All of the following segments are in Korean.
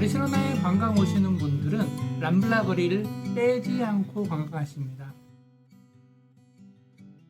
바르셀로나에 관광 오시는 분들은 람블라 거리를 빼지 않고 관광하십니다.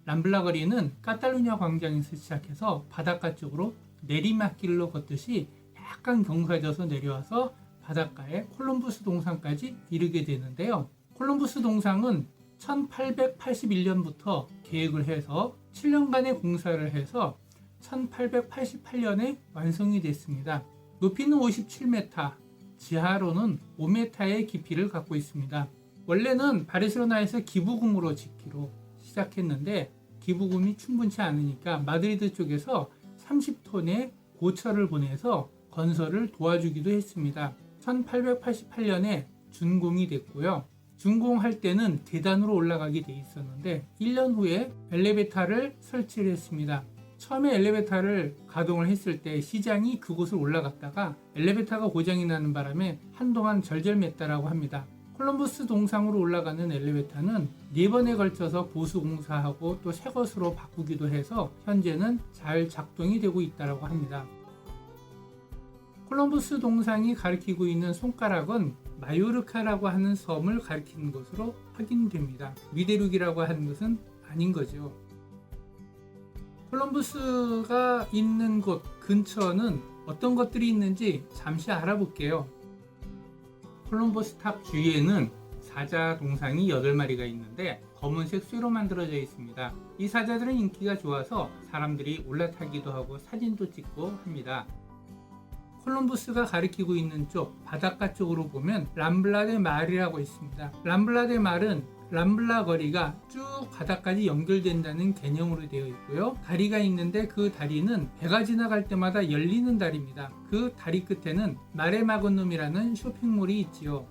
람블라 거리는 카탈루냐 광장에서 시작해서 바닷가 쪽으로 내리막길로 걷듯이 약간 경사져서 내려와서 바닷가에 콜럼부스 동상까지 이르게 되는데요. 콜럼부스 동상은 1881년부터 계획을 해서 7년간의 공사를 해서 1888년에 완성이 됐습니다. 높이는 57m, 지하로는 5m의 깊이를 갖고 있습니다. 원래는 바르셀로나에서 기부금으로 짓기로 시작했는데 기부금이 충분치 않으니까 마드리드 쪽에서 30톤의 고철을 보내서 건설을 도와주기도 했습니다. 1888년에 준공이 됐고요. 준공할 때는 계단으로 올라가게 돼 있었는데 1년 후에 엘리베이터를 설치를 했습니다. 처음에 엘리베이터를 가동을 했을 때 시장이 그곳을 올라갔다가 엘리베이터가 고장이 나는 바람에 한동안 절절맸다라고 합니다. 콜럼버스 동상으로 올라가는 엘리베이터는 네 번에 걸쳐서 보수 공사하고 또 새 것으로 바꾸기도 해서 현재는 잘 작동이 되고 있다고 합니다. 콜럼버스 동상이 가리키고 있는 손가락은 마요르카라고 하는 섬을 가리키는 것으로 확인됩니다. 미대륙이라고 하는 것은 아닌 거죠. 콜럼버스가 있는 곳 근처는 어떤 것들이 있는지 잠시 알아볼게요. 콜럼버스 탑 주위에는 사자 동상이 8마리가 있는데 검은색 쇠로 만들어져 있습니다. 이 사자들은 인기가 좋아서 사람들이 올라타기도 하고 사진도 찍고 합니다. 콜럼버스가 가리키고 있는 쪽 바닷가 쪽으로 보면 람블라데 말이라고 있습니다. 람블라데 말은 람블라 거리가 쭉 바다까지 연결된다는 개념으로 되어 있고요. 다리가 있는데 그 다리는 배가 지나갈 때마다 열리는 다리입니다. 그 다리 끝에는 마레마건룸이라는 쇼핑몰이 있지요.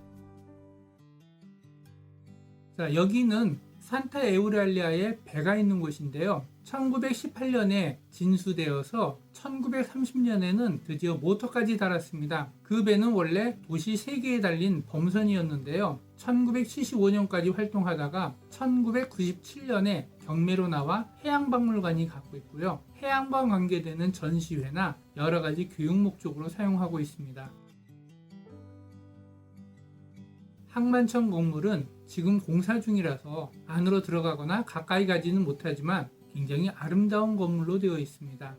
자, 여기는 산타 에우랄리아에 배가 있는 곳인데요. 1918년에 진수되어서 1930년에는 드디어 모터까지 달았습니다. 그 배는 원래 도시 3개에 달린 범선이었는데요. 1975년까지 활동하다가 1997년에 경매로 나와 해양박물관이 갖고 있고요. 해양과 관계되는 전시회나 여러 가지 교육 목적으로 사용하고 있습니다. 항만천 건물은 지금 공사 중이라서 안으로 들어가거나 가까이 가지는 못하지만 굉장히 아름다운 건물로 되어 있습니다.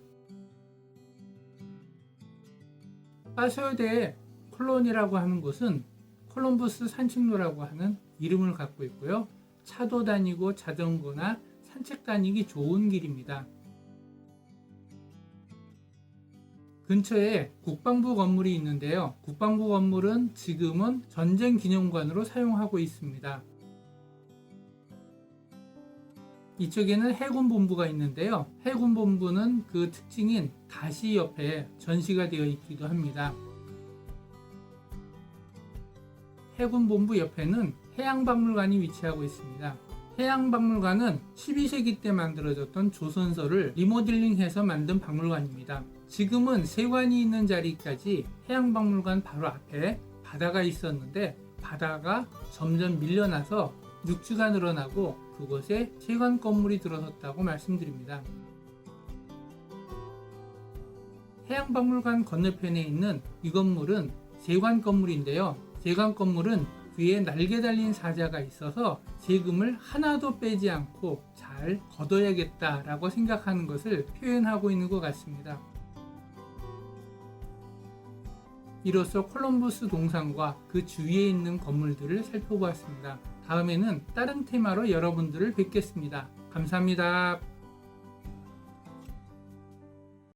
파서요대 콜론이라고 하는 곳은 콜럼버스 산책로라고 하는 이름을 갖고 있고요. 차도 다니고 자전거나 산책 다니기 좋은 길입니다. 근처에 국방부 건물이 있는데요. 국방부 건물은 지금은 전쟁 기념관으로 사용하고 있습니다. 이쪽에는 해군 본부가 있는데요. 해군 본부는 그 특징인 가시 옆에 전시가 되어 있기도 합니다. 해군 본부 옆에는 해양박물관이 위치하고 있습니다. 해양박물관은 12세기 때 만들어졌던 조선서를 리모델링해서 만든 박물관입니다. 지금은 세관이 있는 자리까지 해양박물관 바로 앞에 바다가 있었는데 바다가 점점 밀려나서 육지가 늘어나고 그곳에 세관 건물이 들어섰다고 말씀드립니다. 해양박물관 건너편에 있는 이 건물은 세관 건물인데요. 세관 건물은 위에 날개 달린 사자가 있어서 세금을 하나도 빼지 않고 잘 걷어야겠다라고 생각하는 것을 표현하고 있는 것 같습니다. 이로써 콜럼버스 동상과 그 주위에 있는 건물들을 살펴보았습니다. 다음에는 다른 테마로 여러분들을 뵙겠습니다. 감사합니다.